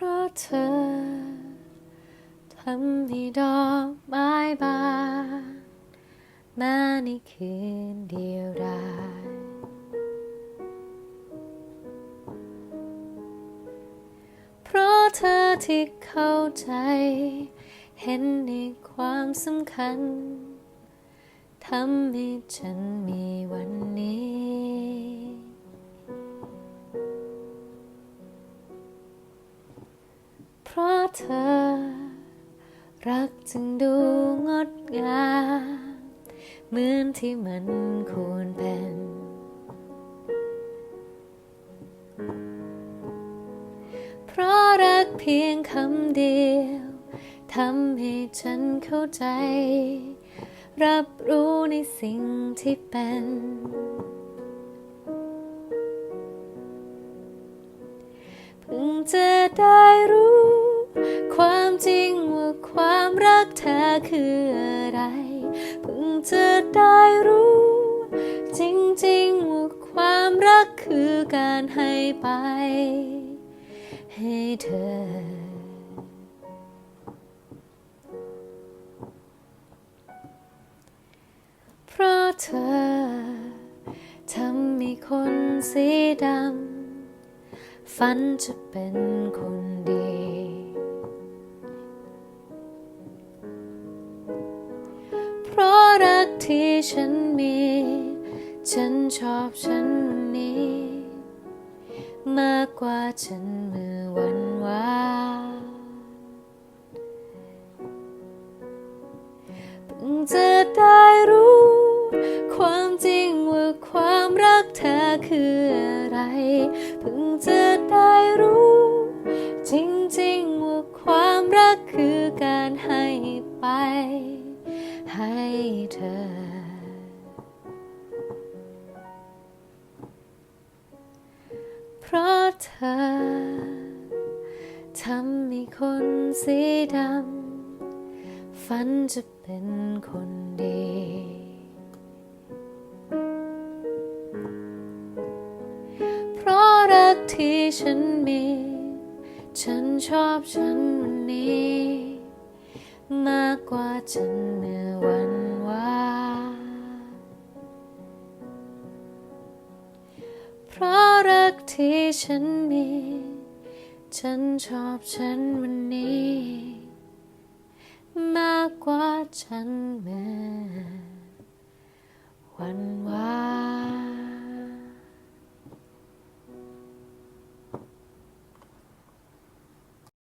พราะเธอทำให้ดอกไม้บานแม้ในคืนเดียวดายเพราะเธอที่เข้าใจ เห็นในความสำคัญทำให้ฉันมีวันนี้ ราะเธอ รักจึงดูงดงามเหมือนที่มันควรเป็น เพราะรักเพียงคำเดียวทำให้ฉันเข้าใจ รับรู้ในสิ่งที่เป็น เพิ่งจะได้รู้ ความจริงว่าความรักเธอคืออะไร เพิ่งจะได้รู้ จริงๆว่าความรักคือการให้ไป ให้เธอเพราะเธอทำให้คนสีดำ ฝันจะเป็นคนดี ที่ฉันมี ฉันชอบฉันนี้ มากกว่าฉันเมื่อวันวานเพิ่งจะได้รู้ ความจริงว่าความรักเธอคืออะไร เพิ่งจะได้รู้ จริงๆว่าความรักคือการให้ไป ให้เธอ เพราะเธอทำให้คนสีดำฝันจะเป็นคนดี เพราะรักที่ฉันมี ฉันชอบฉันวันนี้ กว่าฉันเมื่อวันวานเพราะรักที่ฉันมี ฉันชอบฉันวันนี้ มากกว่าฉันเมื่อวันวาน